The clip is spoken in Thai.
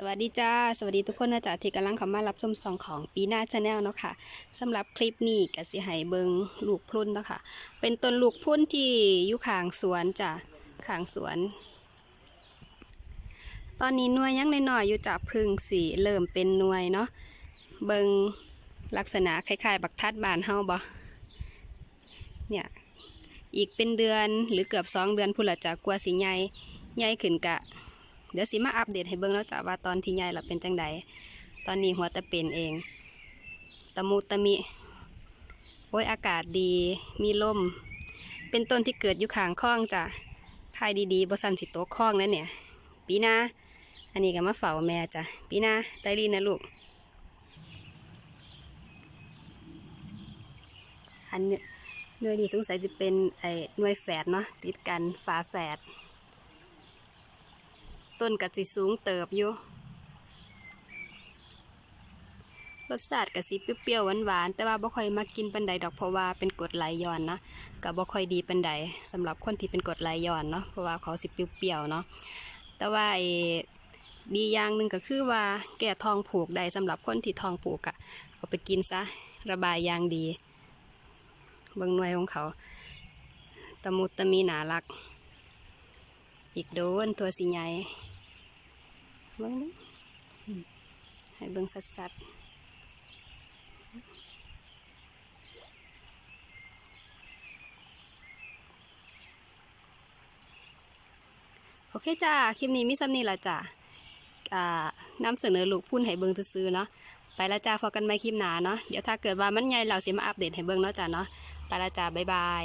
สวัสดีจ้า สวัสดีทุกคนนะจ๊ะที่กำลังเข้ามารับชมสองของปีหน้าชาแนลเนาะค่ะสำหรับคลิปนี้กสิให้เบิงลูกพรุนเนาะค่ะ เป็นต้นลูกพรุนที่อยู่ข้างสวนจ้ะข้างสวน ตอนนี้หน่วยยังน้อยๆอยู่จ้ะพึ่งสีเริ่มเป็นหน่วยเนาะเบิงลักษณะคล้ายๆ บักทัดบานเฮาบ่เนี่ยอีกเป็นเดือนหรือเกือบสองเดือนพุ่นละจ้ะกลัวสิใหญ่ใหญ่ขึ้นกะ เดี๋ยวสิมาอัปเดตให้เบิ่งแล้วจ้ะว่าตอนที่ใหญ่เราเป็นจังใดตอนนี้หัวตะเป็นเอง ตะมุตะมิ โอ้ยอากาศดี มีลม เป็นต้นที่เกิดอยู่ข้างคลองจ้ะทายดีๆบสันสิโตคลองนั่นเนี่ย ปีหน้าอันนี้ก็มาเฝ้าแม่จ้ะ ปีหน้าไตรีนะลูก อันเนี้ยหน่วยนี้สงสัยจะเป็นไอ้หน่วยแฝดเนาะติดกันฝาแฝด ต้นกะสิสูงเติบอยู่รสชาติกะสิเปรี้ยวๆหวานๆแต่ว่าบ่ค่อยมักกินปันใดดอกเพราะว่าเป็นกรดไหลย้อนนะก็บ่ค่อยดีปันใดสำหรับคนที่เป็นกรดไหลย้อนเนาะเพราะว่าเขาสิเปรี้ยวๆเนาะแต่ว่าไอ้ดีอย่างหนึ่งก็คือว่าแก้ท้องผูกได้สำหรับคนที่ทองผูกอะเอาไปกินซะระบายยางดีเบิ่งหน่วยของเขาตะมุตะมีหนารัก อีกโดนตัวสีใหญ่ เบิ้งเด้ออืมให้เบิ้งสัดๆโอเคจ้า คลิปนี้มีซ้ำนี่ละจ้าอ่านำเสนอลูกพุ่นให้เบิ้งซื้อเนาะไปละจ้าพอกันใหม่คลิปหนาเนาะเดี๋ยวถ้าเกิดว่ามันใหญ่เราสิมาอัปเดตให้เบิ้งเนาะจ้าเนาะไปละจ้าบ๊ายบาย